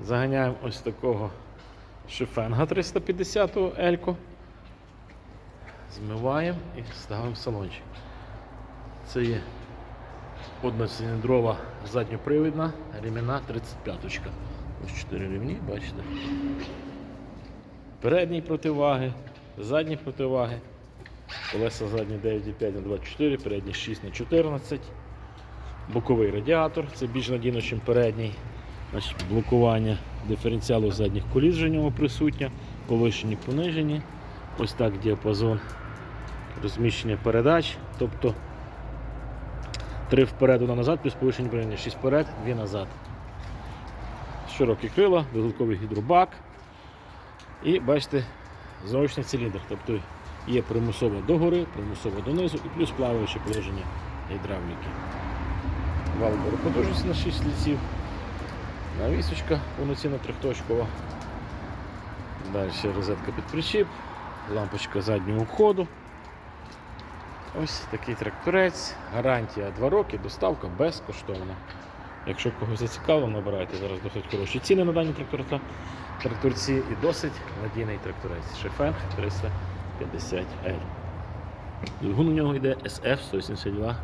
Заганяємо ось такого шифенга 350 Елько. Змиваємо і ставимо в салончик. Це є одноциліндрова задньопривідна ремінна 35 Ось 4 рівні, бачите. Передні противаги, задні противаги. Колеса задні 9,5 на 24, передні 6 на 14. Боковий радіатор, це більш надійно, ніж передній. Значить, блокування диференціалу задніх коліс в ньому присутнє, повищені, понижені. Ось так діапазон розміщення передач. Тобто 3 вперед, 1 назад, плюс повищені передні, 6 вперед, 2 назад. Широкі крила, додатковий гідробак. І бачите, зовнішній циліндр. Тобто є примусово догори, примусово донизу і плюс плаваюче положення гідравліки. Вал потужності на 6 ліців. Навісочка повноцінна трьохточкова. Далі розетка під причіп, лампочка заднього ходу. Ось такий тракторець. Гарантія 2 роки, доставка безкоштовна. Якщо когось зацікавило, набирайте зараз досить хороші ціни на дані тракторця. тракторці і досить надійний тракторець. Шефенг 350L. Двигун у нього йде SF 182-2.